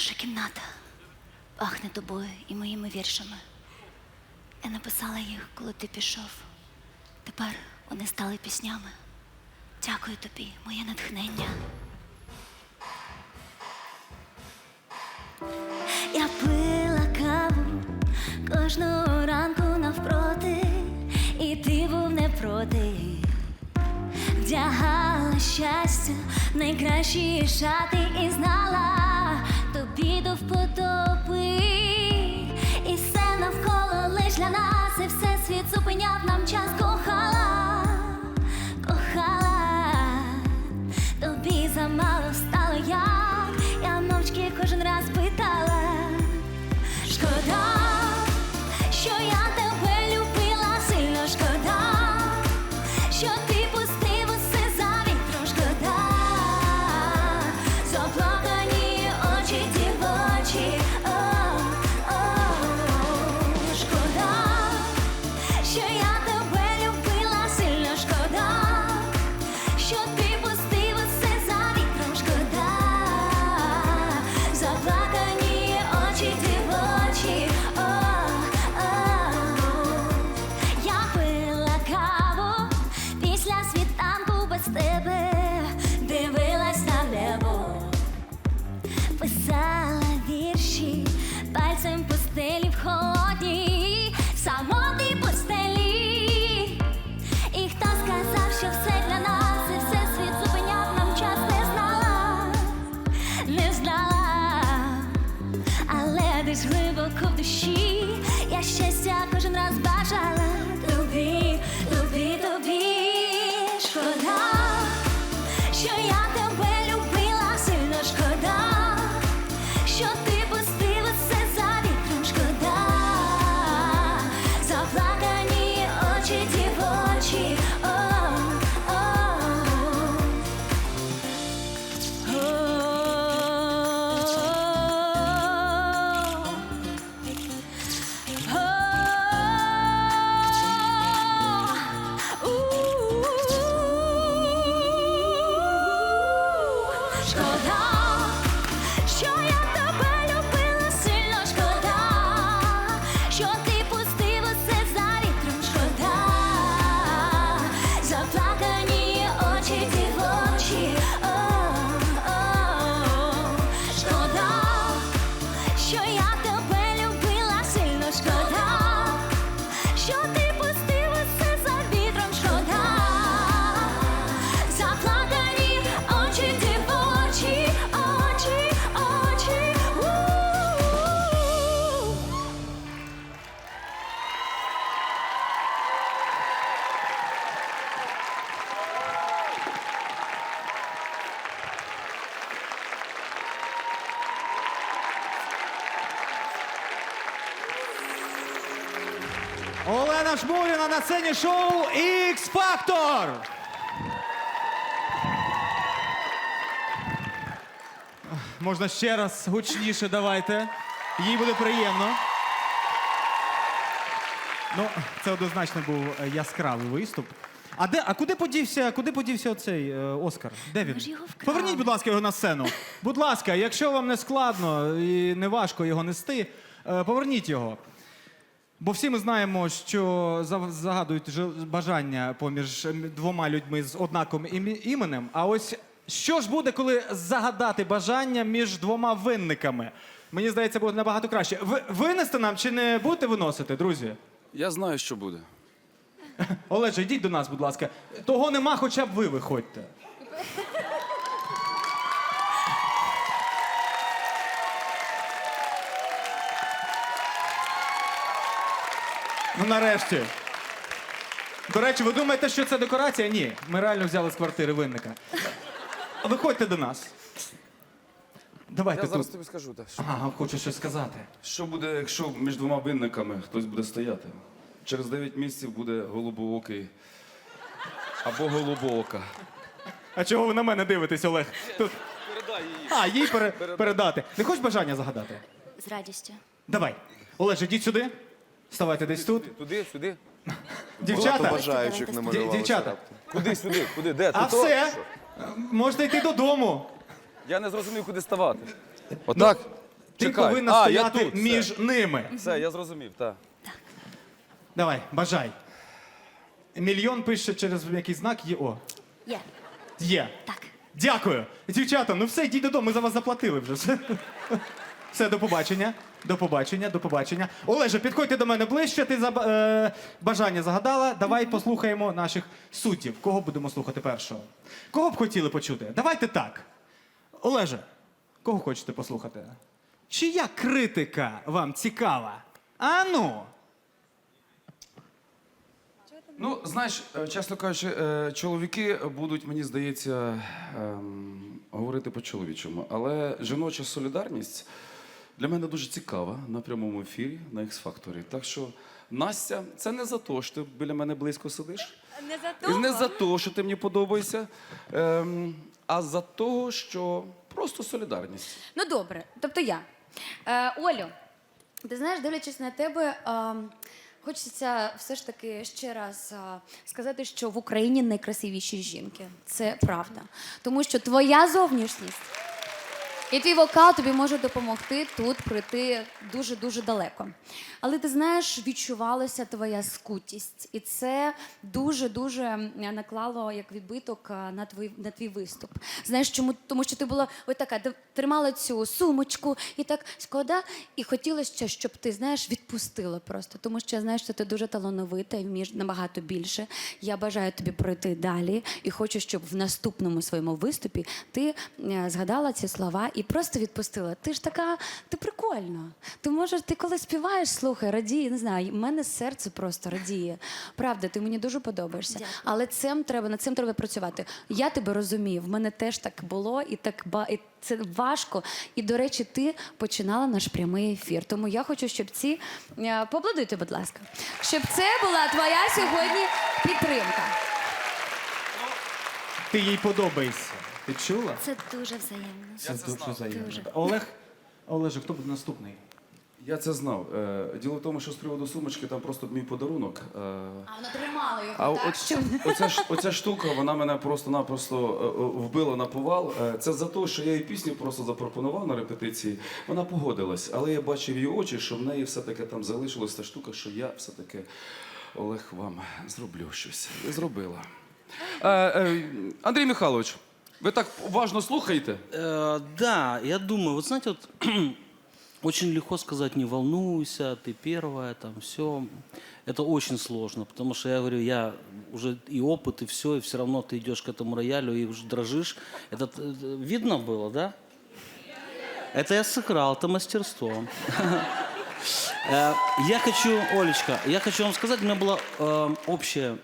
Наша кімната пахне тобою і моїми віршами. Я написала їх, коли ти пішов. Тепер вони стали піснями. Дякую тобі, моє натхнення. Я пила каву кожного ранку навпроти, і ти був не проти. Вдягала щастя найкращі шати і знала що я Олена Шмуліна на сцені шоу X Factor. Можна ще раз гучніше давайте. Їй буде приємно. Ну, це однозначно був яскравий виступ. А де, а куди подівся, куди подівся оцей е, Оскар? Де він? Ми ж його вкрали. Поверніть, будь ласка, його на сцену. Будь ласка, якщо вам не складно і не важко його нести, е, поверніть його. Бо всі ми знаємо, що загадують бажання поміж двома людьми з однаковим іменем. А ось що ж буде, коли загадати бажання між двома винниками? Мені здається, буде набагато краще. Ви винести нам чи не будете виносити, друзі? Я знаю, що буде. Олеже, йдіть до нас, будь ласка. Того нема, хоча б ви виходьте. Ну, нарешті. До речі, ви думаєте, що це декорація? Ні. Ми реально взяли з квартири винника. Виходьте до нас. Давайте Я тут. зараз тобі скажу. Так. Що, Ага, хочу щось сказати. що буде, якщо між двома винниками хтось буде стояти? Через 9 місяців буде голубоокий або голубоока. А чого ви на мене дивитесь, Олег? Тут... Передай її. А, їй пере... передати. Не хочеш бажання загадати? З радістю. Давай. Олеже, йдіть сюди. Ставайте десь тут. Туди, сюди. Дівчата, бажаючих дівчата. Куди, сюди, куди? Де? а Тут то? все. Можете йти додому. Я не зрозумів, куди ставати. Отак? Ти Чекай. повинна А, я стояти тут, все. між ними. Все, я зрозумів, так. Давай, бажай. Мільйон пише через якийсь знак є. О, Є. є. Так. Дякую. Дівчата, ну все, йдіть додому, ми за вас заплатили вже. Все, все до побачення. До побачення, до побачення. Олеже, підходьте до мене ближче. Ти за е, бажання загадала. Давай послухаємо наших суддів. Кого будемо слухати першого? Кого б хотіли почути? Давайте так. Олеже, кого хочете послухати? Чия критика вам цікава? А ну! Ну, знаєш, е, чесно кажучи, е, чоловіки будуть, мені здається, ем, говорити по-чоловічому. Але жіноча солідарність для мене дуже цікава на прямому ефірі на X-Factor. Так що, Настя, це не за те, що ти біля мене близько сидиш. Не за І не за те, що ти мені подобаєшся, ем, а за того, що просто солідарність. Ну добре, тобто я. Е, Олю, ти знаєш, дивлячись на тебе, е, хочеться все ж таки ще раз е, сказати, що в Україні найкрасивіші жінки. Це правда. Тому що твоя зовнішність і твій вокал тобі може допомогти тут пройти дуже-дуже далеко. Але ти знаєш, відчувалася твоя скутість, і це дуже-дуже наклало як відбиток на твій, на твій виступ. Знаєш, чому? Тому що ти була ось така, тримала цю сумочку і так шкода, і хотілося, щоб ти знаєш, відпустила просто. Тому що я знаю, що ти дуже талановита і вмієш набагато більше. Я бажаю тобі пройти далі і хочу, щоб в наступному своєму виступі ти е, згадала ці слова і просто відпустила. Ти ж така, ти прикольна. Ти можеш, ти коли співаєш, слухай, радіє, не знаю, в мене серце просто радіє. Правда, ти мені дуже подобаєшся. Дякую. Але цим треба над цим треба працювати. Я тебе розумію. В мене теж так було, і так ба і це важко. І до речі, ти починала наш прямий ефір. Тому я хочу, щоб ці е, поаплодуйте, будь ласка, щоб це була твоя сьогодні підтримка. Ти їй подобаєшся. Ти чула? Це дуже взаємно. Це це дуже взаємно. Дуже. Олег, Олеже, хто буде наступний? Я це знав. Е, Діло в тому, що з приводу сумочки там просто мій подарунок. Е, А вона тримала його А так, от, що оця, ж- оця штука, вона мене просто-напросто е, е, вбила на повал. Е, Це за те, що я їй пісню просто запропонував на репетиції. Вона погодилась, але я бачив її очі, що в неї все-таки там залишилась та штука, що я все-таки Олег вам зроблю щось. І зробила. Е, е, Андрій Михайлович, ви так уважно слухаєте? Э, да, я думаю, вот знаете, вот очень легко сказать, не волнуйся, ты первая, там все. Это очень сложно, потому что я говорю, я уже и опыт, и все, и все равно ты идешь к этому роялю и уже дрожишь. Это э, видно было, да? Это я сыграл, это мастерство. Э, Я хочу, Олечка, я хочу вам сказать, у меня было э, общее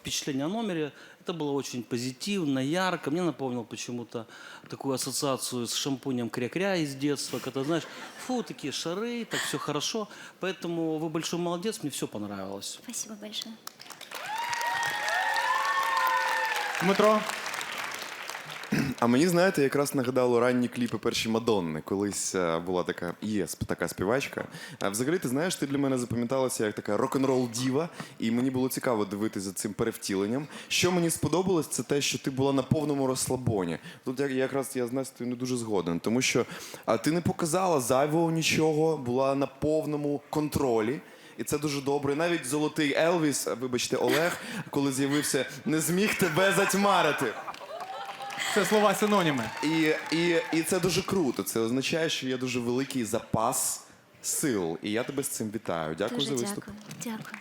впечатление о номере. Это было очень позитивно, ярко. Мне напомнил почему-то такую ассоциацию с шампунем кря-кря из детства, когда, знаешь, фу, такие шары, так все хорошо. Поэтому вы большой молодец, мне все понравилось. Спасибо большое. Дмитро, А мені, знаєте, якраз нагадало ранні кліпи перші Мадонни. Колись е, була така, є така співачка. А взагалі, ти знаєш, ти для мене запам'яталася як така рок-н-рол діва, і мені було цікаво дивитися за цим перевтіленням. Що мені сподобалось, це те, що ти була на повному розслабоні. Тут я якраз я з Настею не дуже згоден, тому що а, ти не показала зайвого нічого, була на повному контролі. І це дуже добре. Навіть золотий Елвіс, вибачте, Олег, коли з'явився, не зміг тебе затьмарити. Це слова синоніми. І, і, і це дуже круто. Це означає, що є дуже великий запас сил. І я тебе з цим вітаю. Дякую Дуже за виступ. дякую. Дякую.